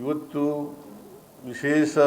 ಇವತ್ತು ವಿಶೇಷ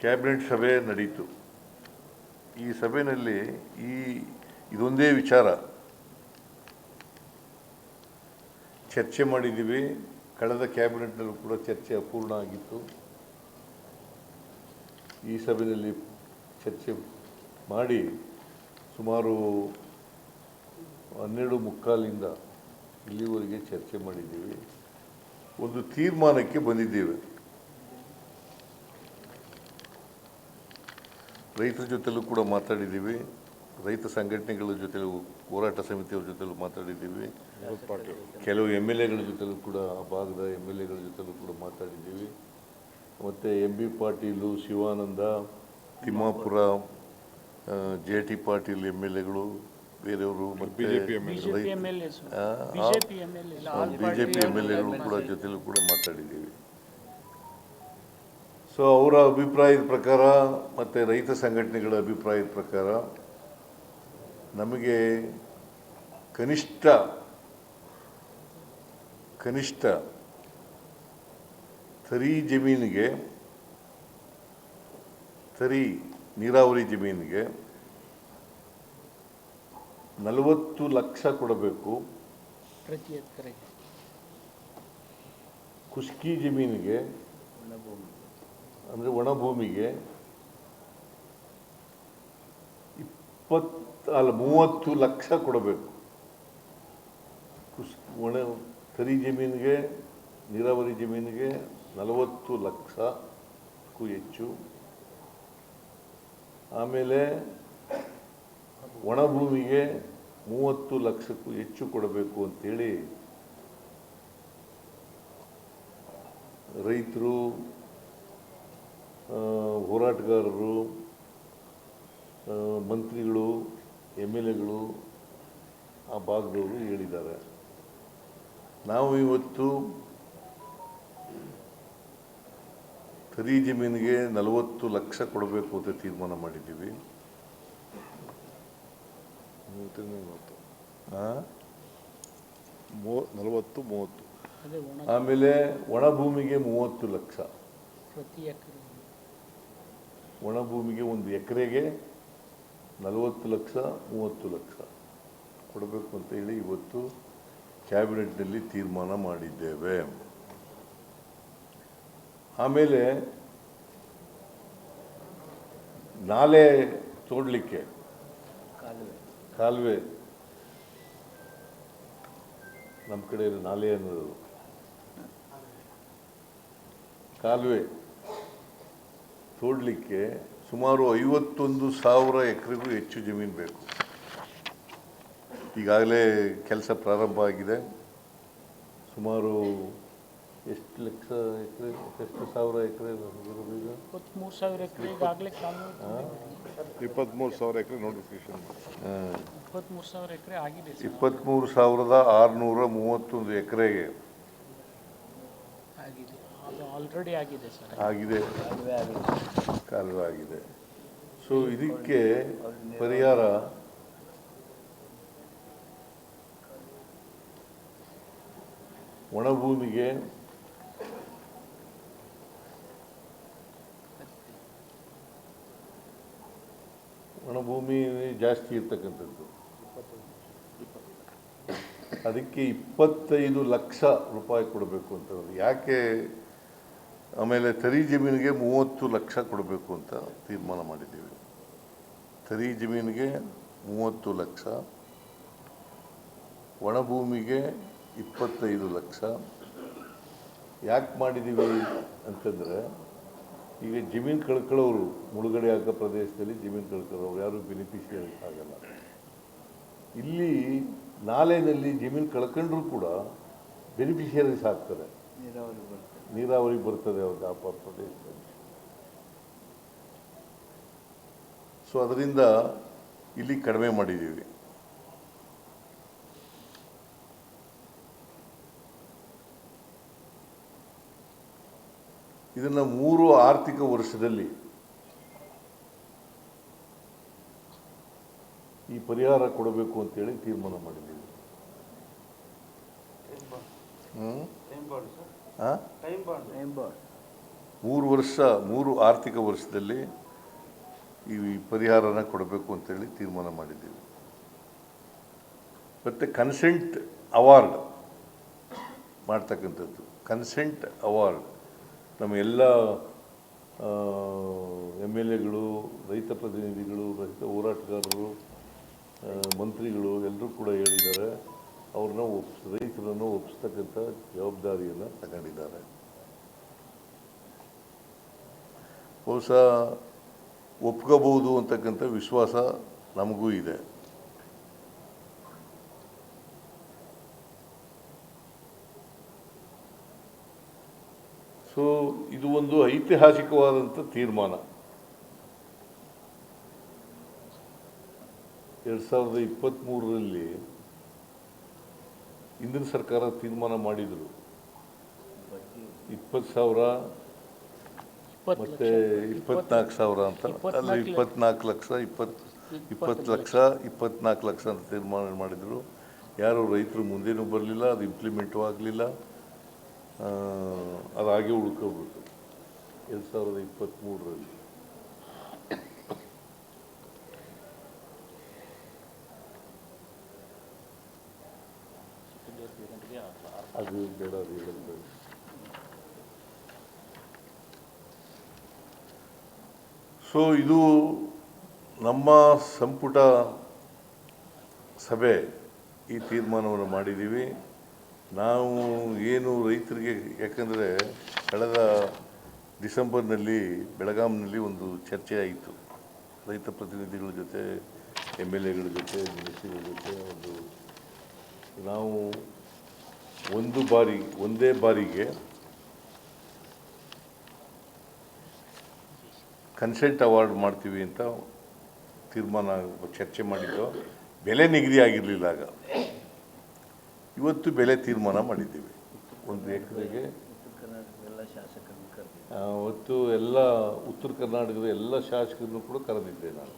ಕ್ಯಾಬಿನೆಟ್ ಸಭೆ ನಡೀತು. ಈ ಸಭೆಯಲ್ಲಿ ಈ ಇದೊಂದೇ ವಿಚಾರ. ಚರ್ಚೆ ಮಾಡಿದ್ದೀವಿ. ಕಳೆದ ಕ್ಯಾಬಿನೆಟ್ನಲ್ಲೂ ಕೂಡ ಚರ್ಚೆ ಅಪೂರ್ಣ ಆಗಿತ್ತು. ಈ ಸಭೆಯಲ್ಲಿ ಚರ್ಚೆ ಮಾಡಿ ಸುಮಾರು ಹನ್ನೆರಡು ಮುಕ್ಕಾಲಿಂದ ಇಲ್ಲಿವರೆಗೆ ಚರ್ಚೆ ಮಾಡಿದ್ದೀವಿ. ಒಂದು ತೀರ್ಮಾನಕ್ಕೆ ಬಂದಿದ್ದೇವೆ. ರೈತರ ಜೊತೆಲೂ ಕೂಡ ಮಾತಾಡಿದ್ದೀವಿ. ರೈತ ಸಂಘಟನೆಗಳ ಜೊತೆಲೂ, ಹೋರಾಟ ಸಮಿತಿಯವ್ರ ಜೊತೆಲೂ ಮಾತಾಡಿದ್ದೀವಿ. ಕೆಲವು ಎಂ ಎಲ್ ಎಗಳ ಜೊತೆಲೂ ಕೂಡ, ಆ ಭಾಗದ ಎಂ ಎಲ್ ಎಗಳ ಜೊತೆಲೂ ಕೂಡ ಮಾತಾಡಿದ್ದೀವಿ. ಮತ್ತು M B Patil, Shivanand, Timmapur J T Patil M L ಎಗಳು ಬೇರೆಯವರು ಮತ್ತು ಬಿಜೆಪಿ ಎಂ ಎಲ್ ಎಗಳು ಕೂಡ ಜೊತೆಲೂ ಕೂಡ ಮಾತಾಡಿದ್ದೀವಿ. ಸೊ ಅವರ ಅಭಿಪ್ರಾಯದ ಪ್ರಕಾರ ಮತ್ತು ರೈತ ಸಂಘಟನೆಗಳ ಅಭಿಪ್ರಾಯದ ಪ್ರಕಾರ ನಮಗೆ ಕನಿಷ್ಠ ಕನಿಷ್ಠ ತರಿ ಜಮೀನಿಗೆ ತರಿ ನೀರಾವರಿ ಜಮೀನಿಗೆ ನಲವತ್ತು ಲಕ್ಷ ಕೊಡಬೇಕು. ಪ್ರತಿ ಎಕರೆಗೆ ಕುಸ್ಕಿ ಜಮೀನಿಗೆ, ಅಂದರೆ ಒಣ ಭೂಮಿಗೆ ಇಪ್ಪತ್ತು, ಅಲ್ಲ ಮೂವತ್ತು ಲಕ್ಷ ಕೊಡಬೇಕು. ಕುಸ್ ಒಣ ಕರಿ ಜಮೀನಿಗೆ, ನೀರಾವರಿ ಜಮೀನಿಗೆ ನಲವತ್ತು ಲಕ್ಷಕ್ಕೂ ಹೆಚ್ಚು. ಆಮೇಲೆ ಒಣ ಭೂಮಿಗೆ ಮೂವತ್ತು ಲಕ್ಷಕ್ಕೂ ಹೆಚ್ಚು ಕೊಡಬೇಕು ಅಂತೇಳಿ ರೈತರು ಹೋರಾಟಗಾರರು ಮಂತ್ರಿಗಳು, ಎಂ ಎಲ್ ಎಗಳು ಆ ಭಾಗದವರು ಹೇಳಿದ್ದಾರೆ. ನಾವು ಇವತ್ತು ತರಿ ಜಮೀನಿಗೆ ನಲವತ್ತು ಲಕ್ಷ ಕೊಡಬೇಕು ಅಂತ ತೀರ್ಮಾನ ಮಾಡಿದ್ದೀವಿ. ಮೂ ನಲವತ್ತು ಮೂವತ್ತು. ಆಮೇಲೆ ಒಣ ಭೂಮಿಗೆ ಮೂವತ್ತು ಲಕ್ಷ. ಪ್ರತಿ ಎಕರೆ ಒಣ ಭೂಮಿಗೆ ಒಂದು ಎಕರೆಗೆ ನಲವತ್ತು ಲಕ್ಷ ಮೂವತ್ತು ಲಕ್ಷ. ಕೊಡಬೇಕು ಅಂತ ಹೇಳಿ ಇವತ್ತು ಕ್ಯಾಬಿನೆಟ್ನಲ್ಲಿ ತೀರ್ಮಾನ ಮಾಡಿದ್ದೇವೆ. ಆಮೇಲೆ ನಾಲೆ ತೋಡಲಿಕ್ಕೆ ಕಾಲುವೆ ನಮ್ಮ ಕಡೆ ನಾಲೆ ಅನ್ನೋದು. ಕಾಲುವೆ ತೋಡಲಿಕ್ಕೆ ಸುಮಾರು ಐವತ್ತೊಂದು ಸಾವಿರ ಎಕರೆಗೂ ಹೆಚ್ಚು ಜಮೀನು ಬೇಕು. ಈಗಾಗಲೇ ಕೆಲಸ ಪ್ರಾರಂಭ ಆಗಿದೆ. ಸುಮಾರು ಎಷ್ಟು ಲಕ್ಷ ಎಕರೆ ಎಷ್ಟು ಸಾವಿರ ಎಕರೆ ಈಗ ಇಪ್ಪತ್ತ್ಮೂರು ಸಾವಿರ ಎಕರೆ ಈಗಾಗಲೇ ಕಾಲು ಇಪ್ಪತ್ತ್ಮೂರು ಸಾವಿರ ಎಕರೆ ನೋಟಿಫಿಕೇಶನ್ ಇಪ್ಪತ್ತ್ಮೂರು ಸಾವಿರ ಎಕರೆ ಆಗಿದೆ ಸರ್. ಇಪ್ಪತ್ತ್ಮೂರು ಸಾವಿರದ ಆರುನೂರ ಮೂವತ್ತೊಂದು ಎಕರೆಗೆ. ಆಗಿದೆ. ಅದು ಆಲ್ರೆಡಿ ಆಗಿದೆ ಸರ್. ಆಗಿದೆ. ಕಾಲುವೆ ಆಗಿದೆ. ಸೊ ಇದಕ್ಕೆ ಪರಿಹಾರ ಒಣ ಭೂಮಿಗೆ ಒಣ ಭೂಮಿ ಜಾಸ್ತಿ ಇರ್ತಕ್ಕಂಥದ್ದು. ಅದಕ್ಕೆ ಇಪ್ಪತ್ತೈದು ಲಕ್ಷ ರೂಪಾಯಿ ಕೊಡಬೇಕು ಅಂತ. ಯಾಕೆ? ಆಮೇಲೆ ತರಿ ಜಮೀನಿಗೆ ಮೂವತ್ತು ಲಕ್ಷ ಕೊಡಬೇಕು ಅಂತ ತೀರ್ಮಾನ ಮಾಡಿದ್ದೀವಿ. ತರಿ ಜಮೀನಿಗೆ ಮೂವತ್ತು ಲಕ್ಷ ಒಣಭೂಮಿಗೆ ಇಪ್ಪತ್ತೈದು ಲಕ್ಷ. ಯಾಕೆ ಮಾಡಿದ್ದೀವಿ ಅಂತಂದರೆ ಈಗ ಜಮೀನು ಕಳ್ಕೊಳ್ಳೋರು ಮುಳುಗಡೆ ಆಗೋ ಪ್ರದೇಶದಲ್ಲಿ ಜಮೀನು ಕಳ್ಕೊಳ್ಳೋರು ಯಾರು ಬೆನಿಫಿಷಿಯರಿ ಆಗಲ್ಲ. ಇಲ್ಲಿ ನಾಲೆಯಲ್ಲಿ ಜಮೀನು ಕಳ್ಕೊಂಡ್ರೂ ಕೂಡ ಬೆನಿಫಿಷಿಯರೀಸ್ ಆಗ್ತಾರೆ. ನೀರಾವರಿ ಬರ್ತದೆ. ಅವ್ರಿಗೆ ಆ ಪ್ರದೇಶದಲ್ಲಿ. ಸೊ ಅದರಿಂದ ಇಲ್ಲಿ ಕಡಿಮೆ ಮಾಡಿದ್ದೀವಿ. ಇದನ್ನು ಮೂರು ಆರ್ಥಿಕ ವರ್ಷದಲ್ಲಿ ಈ ಪರಿಹಾರ ಕೊಡಬೇಕು ಅಂತೇಳಿ ತೀರ್ಮಾನ ಮಾಡಿದ್ದೀವಿ? ಮೂರು ವರ್ಷ ಮೂರು ಆರ್ಥಿಕ ವರ್ಷದಲ್ಲಿ ಈ ಪರಿಹಾರನ ಕೊಡಬೇಕು ಅಂತೇಳಿ ತೀರ್ಮಾನ ಮಾಡಿದ್ದೀವಿ. ಮತ್ತು ಕನ್ಸೆಂಟ್ ಅವಾರ್ಡ್ ಮಾಡ್ತಕ್ಕಂಥದ್ದು. Consent award. ನಮ್ಮ ಎಲ್ಲ ಎಂ ಎಲ್ ಎಗಳು, ರೈತ ಪ್ರತಿನಿಧಿಗಳು, ರೈತ ಹೋರಾಟಗಾರರು ಮಂತ್ರಿಗಳು ಎಲ್ಲರೂ ಕೂಡ ಹೇಳಿದ್ದಾರೆ, ಅವ್ರನ್ನ ಒಪ್ಸ್, ರೈತರನ್ನು ಒಪ್ಪಿಸ್ತಕ್ಕಂಥ ಜವಾಬ್ದಾರಿಯನ್ನು ತಗೊಂಡಿದ್ದಾರೆ. ಬಹುಶಃ ಒಪ್ಕೋಬಹುದು ಅಂತಕ್ಕಂಥ ವಿಶ್ವಾಸ ನಮಗೂ ಇದೆ ಸೊ ಇದು ಒಂದು ಐತಿಹಾಸಿಕವಾದಂಥ ತೀರ್ಮಾನ. ಎರಡು ಸಾವಿರದ ಇಪ್ಪತ್ತ್ಮೂರರಲ್ಲಿ ಹಿಂದಿನ ಸರ್ಕಾರ ತೀರ್ಮಾನ ಮಾಡಿದರು. ಇಪ್ಪತ್ತು ಸಾವಿರ ಮತ್ತು ಇಪ್ಪತ್ನಾಲ್ಕು ಸಾವಿರ ಅಂತ. ಅಲ್ಲ ಇಪ್ಪತ್ನಾಲ್ಕು ಇಪ್ಪತ್ನಾಲ್ಕು ಲಕ್ಷ ಇಪ್ಪತ್ತು ಇಪ್ಪತ್ತು ಲಕ್ಷ. ಇಪ್ಪತ್ನಾಲ್ಕು ಲಕ್ಷ ಅಂತ ತೀರ್ಮಾನ ಮಾಡಿದರು. ಯಾರು ರೈತರು ಮುಂದೇನೂ ಬರಲಿಲ್ಲ ಅದು ಇಂಪ್ಲಿಮೆಂಟು ಆಗಲಿಲ್ಲ. ಅದಾಗೆ ಉಳ್ಕೊಬಿಟ್ಟು ಎರಡು ಸಾವಿರದ ಇಪ್ಪತ್ತ್ಮೂರರಲ್ಲಿ ಅದು ಬೇಡ ಅದು ಸೊ ಇದು ನಮ್ಮ ಸಂಪುಟ ಸಭೆ ಈ ತೀರ್ಮಾನವನ್ನು ಮಾಡಿದ್ದೀವಿ. ನಾವು ಏನು ರೈತರಿಗೆ, ಯಾಕಂದರೆ ಕಳೆದ ಡಿಸೆಂಬರ್ನಲ್ಲಿ ಬೆಳಗಾಂನಲ್ಲಿ ಒಂದು ಚರ್ಚೆ ಆಯಿತು. ರೈತ ಪ್ರತಿನಿಧಿಗಳ ಜೊತೆ, ಎಂ ಎಲ್ ಎಗಳ ಜೊತೆ ಮಿನಿಸ್ಟ್ರಿಗಳ ಜೊತೆ ಒಂದು ನಾವು ಒಂದು ಬಾರಿ, ಒಂದೇ ಬಾರಿಗೆ ಕನ್ಸೆಂಟ್ ಅವಾರ್ಡ್ ಮಾಡ್ತೀವಿ ಅಂತ ತೀರ್ಮಾನ ಚರ್ಚೆ ಮಾಡಿದ್ದು, ಬೆಲೆ ನಿಗದಿ ಆಗಿರಲಿಲ್ಲ ಆಗ. ಇವತ್ತು ಬೆಲೆ ತೀರ್ಮಾನ ಮಾಡಿದ್ದೀವಿ. ಒಂದು ಎಕರೆಗೆ ಅವತ್ತು ಎಲ್ಲ ಉತ್ತರ ಕರ್ನಾಟಕದ ಎಲ್ಲ ಶಾಸಕರನ್ನು ಕೂಡ ಕರೆದಿದ್ದೆ ನಾನು.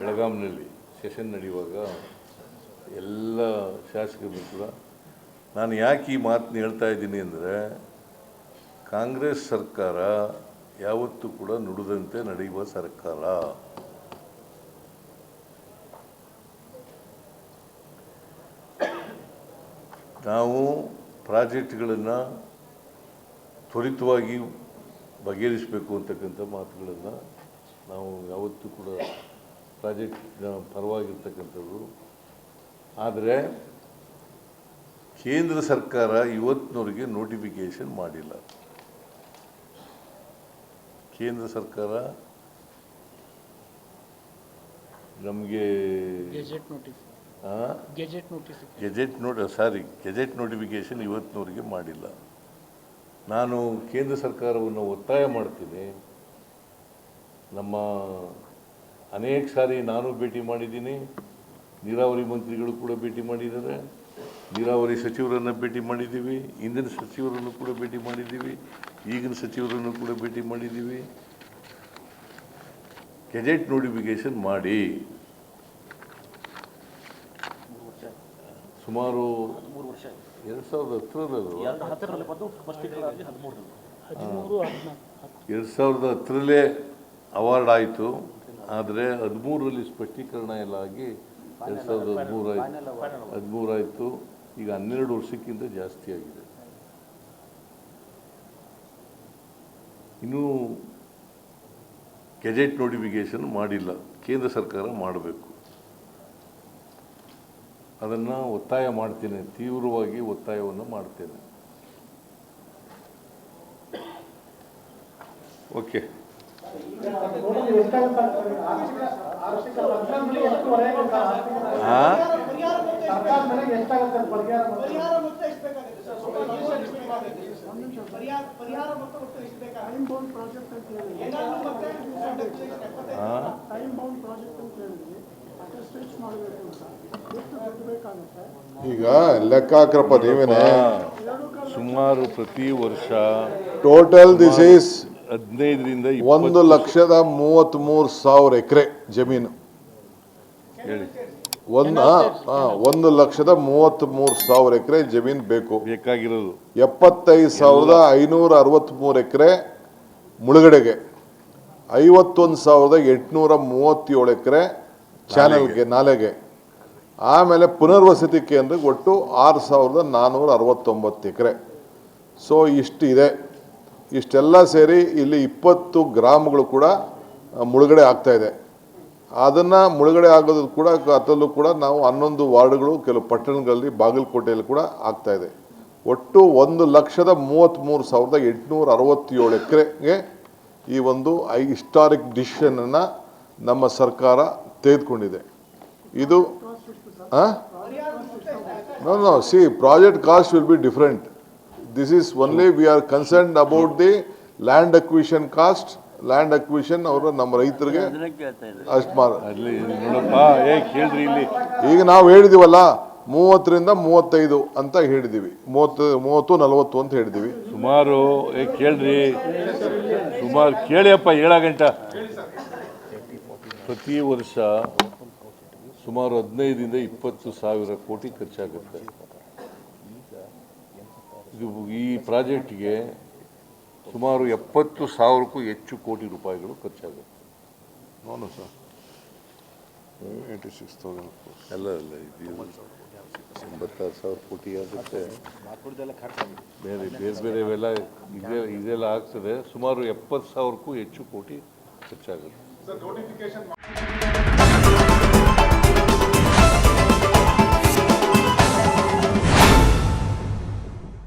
ಬೆಳಗಾಂನಲ್ಲಿ ಸೆಷನ್ ನಡೆಯುವಾಗ ಎಲ್ಲ ಶಾಸಕರನ್ನು ಕೂಡ ನಾನು ಯಾಕೆ ಈ ಮಾತನ್ನ ಹೇಳ್ತಾ ಇದ್ದೀನಿ ಅಂದರೆ ಕಾಂಗ್ರೆಸ್ ಸರ್ಕಾರ ಯಾವತ್ತೂ ಕೂಡ ನುಡಿದಂತೆ ನಡೆಯುವ ಸರ್ಕಾರ. ನಾವು ಪ್ರಾಜೆಕ್ಟ್ಗಳನ್ನು ತ್ವರಿತವಾಗಿ ಬಗೆಹರಿಸಬೇಕು ಅಂತಕ್ಕಂಥ ಮಾತುಗಳನ್ನು ನಾವು ಯಾವತ್ತೂ ಕೂಡ ಪ್ರಾಜೆಕ್ಟ್ನ ಪರವಾಗಿರ್ತಕ್ಕಂಥದ್ದು. ಆದರೆ ಕೇಂದ್ರ ಸರ್ಕಾರ ಇವತ್ತಿನವರಿಗೆ ನೋಟಿಫಿಕೇಶನ್ ಮಾಡಿಲ್ಲ. ಕೇಂದ್ರ ಸರ್ಕಾರ ನಮಗೆ gazette notice gazette notification gazette note sorry gazette notification ಇವತ್ತಿನವರಿಗೆ ಮಾಡಿಲ್ಲ. ನಾನು ಕೇಂದ್ರ ಸರ್ಕಾರವನ್ನು ಒತ್ತಾಯ ಮಾಡ್ತೀನಿ. ನಮ್ಮ ಅನೇಕ ಸಾರಿ ನಾನು ಭೇಟಿ ಮಾಡಿದ್ದೀನಿ. ನೀರಾವರಿ ಮಂತ್ರಿಗಳು ಕೂಡ ಭೇಟಿ ಮಾಡಿದ್ದಾರೆ. ನೀರಾವರಿ ಸಚಿವರನ್ನು ಭೇಟಿ ಮಾಡಿದ್ದೀವಿ. ಹಿಂದಿನ ಸಚಿವರನ್ನು ಕೂಡ ಭೇಟಿ ಮಾಡಿದ್ದೀವಿ. ಈಗಿನ ಸಚಿವರನ್ನು ಕೂಡ ಭೇಟಿ ಮಾಡಿದ್ದೀವಿ. ಗೆಜೆಟ್ ನೋಟಿಫಿಕೇಶನ್ ಮಾಡಿ. ಸುಮಾರು ಎರಡು ಸಾವಿರದ ಹತ್ತರಲ್ಲದು ಹದಿಮೂರು ಎರಡು ಸಾವಿರದ ಹತ್ತರಲ್ಲೇ ಅವಾರ್ಡ್ ಆಯಿತು. ಆದರೆ ಹದಿಮೂರರಲ್ಲಿ ಸ್ಪಷ್ಟೀಕರಣ ಎಲ್ಲ ಆಗಿ ಎರಡು ಸಾವಿರದ ಹದಿಮೂರು ಆಯಿತು ಹದಿಮೂರು ಆಯಿತು ಈಗ ಹನ್ನೆರಡು ವರ್ಷಕ್ಕಿಂತ ಜಾಸ್ತಿ ಆಗಿದೆ. ಇನ್ನೂ ಗೆಜೆಟ್ ನೋಟಿಫಿಕೇಶನ್ ಮಾಡಿಲ್ಲ. ಕೇಂದ್ರ ಸರ್ಕಾರ ಮಾಡಬೇಕು. ಅದನ್ನು ಒತ್ತಾಯ ಮಾಡ್ತೇನೆ ತೀವ್ರವಾಗಿ ಒತ್ತಾಯವನ್ನು ಮಾಡ್ತೇನೆ. ಓಕೆ. ಹಾಂ ಈಗ ಲೆಕ್ಕ ಹಾಕ್ರಪ್ಪ ನೀವೇನೆ? ಸುಮಾರು ಪ್ರತಿ ವರ್ಷ ಟೋಟಲ್ ದಿಸ್ ಈಸ್ ಹದಿನೈದರಿಂದ ಒಂದು ಲಕ್ಷದ ಮೂವತ್ತ್ಮೂರು ಸಾವಿರ ಎಕರೆ ಜಮೀನು. ಹೇಳಿ. ಒಂದು ಒಂದು ಲಕ್ಷದ ಮೂವತ್ತ್ಮೂರು ಸಾವಿರ ಎಕರೆ ಜಮೀನು ಬೇಕು. ಬೇಕಾಗಿರೋದು. ಎಪ್ಪತ್ತೈದು ಸಾವಿರದ ಐನೂರ ಅರವತ್ತ್ಮೂರು ಎಕರೆ ಮುಳುಗಡೆಗೆ. ಐವತ್ತೊಂದು ಸಾವಿರದ ಎಂಟುನೂರ ಮೂವತ್ತೇಳು ಎಕರೆ ಚಾನಲ್ಗೆ ನಾಲೆಗೆ. ಆಮೇಲೆ ಪುನರ್ವಸತಿ ಕೇಂದ್ರಕ್ಕೆ ಒಟ್ಟು ಆರು ಸಾವಿರದ ನಾನ್ನೂರ ಅರವತ್ತೊಂಬತ್ತು ಎಕರೆ. ಸೊ ಇಷ್ಟಿದೆ. ಇಷ್ಟೆಲ್ಲ ಸೇರಿ ಇಲ್ಲಿ ಇಪ್ಪತ್ತು ಗ್ರಾಮಗಳು ಕೂಡ ಮುಳುಗಡೆ ಆಗ್ತಾ ಇದೆ. ಅದನ್ನು ಮುಳುಗಡೆ ಆಗೋದು ಕೂಡ, ಅದರಲ್ಲೂ ಕೂಡ ನಾವು ಹನ್ನೊಂದು ವಾರ್ಡ್ಗಳು, ಕೆಲವು ಪಟ್ಟಣಗಳಲ್ಲಿ, ಬಾಗಲಕೋಟೆಯಲ್ಲಿ ಕೂಡ ಆಗ್ತಾ ಇದೆ. ಒಟ್ಟು ಒಂದು ಲಕ್ಷದ ಮೂವತ್ತ್ಮೂರು ಸಾವಿರದ ಎಂಟುನೂರ ಅರವತ್ತೇಳು ಎಕರೆಗೆ ಈ ಒಂದು ಐ ಹಿಸ್ಟಾರಿಕ್ ಡಿಸಿಷನನ್ನು ನಮ್ಮ ಸರ್ಕಾರ ತೆಗೆದುಕೊಂಡಿದೆ. ಇದು no no see project cost will be different this is only we are concerned about the land acquisition cost land acquisition ಅವರು ನಮ್ಮ ರೈತರಿಗೆ ಅಷ್ಟು ಮಾರ ಇಲ್ಲಿ. ಈಗ ನಾವು ಹೇಳಿದೀವಲ್ಲ ಮೂವತ್ತರಿಂದ ಮೂವತ್ತೈದು ಅಂತ ಹೇಳಿದೀವಿ. ಮೂವತ್ತು ಮೂವತ್ತು ನಲವತ್ತು ಅಂತ ಹೇಳಿದೀವಿ. ಸುಮಾರು ಏ ಕೇಳ್ರಿ. ಸುಮಾರು ಕೇಳಿಯಪ್ಪ ಏಳ ಗಂಟ. ಪ್ರತಿ ವರ್ಷ ಸುಮಾರು ಹದಿನೈದರಿಂದ ಇಪ್ಪತ್ತು ಸಾವಿರ ಕೋಟಿ ಖರ್ಚಾಗುತ್ತೆ. ಇದು ಈ ಪ್ರಾಜೆಕ್ಟ್ಗೆ ಸುಮಾರು ಎಪ್ಪತ್ತು ಸಾವಿರಕ್ಕೂ ಹೆಚ್ಚು ಕೋಟಿ ರೂಪಾಯಿಗಳು ಖರ್ಚಾಗುತ್ತೆ. ನೋನು ಸರ್. ಏಯ್ಟಿ ಸಿಕ್ಸ್ ತೌಸಂಡ್ ಅಲ್ಲ ಅಲ್ಲ ಇದು ಎಂಬತ್ತಾರು ಸಾವಿರ ಕೋಟಿ ಆಗುತ್ತೆ. ಬೇರೆ ಬೇರೆ ಬೇರೆವೆಲ್ಲ ಇದೇ ಇದೆಲ್ಲ ಆಗ್ತದೆ. ಸುಮಾರು ಎಪ್ಪತ್ತು ಸಾವಿರಕ್ಕೂ ಹೆಚ್ಚು ಕೋಟಿ ಖರ್ಚಾಗುತ್ತೆ. It's a notification.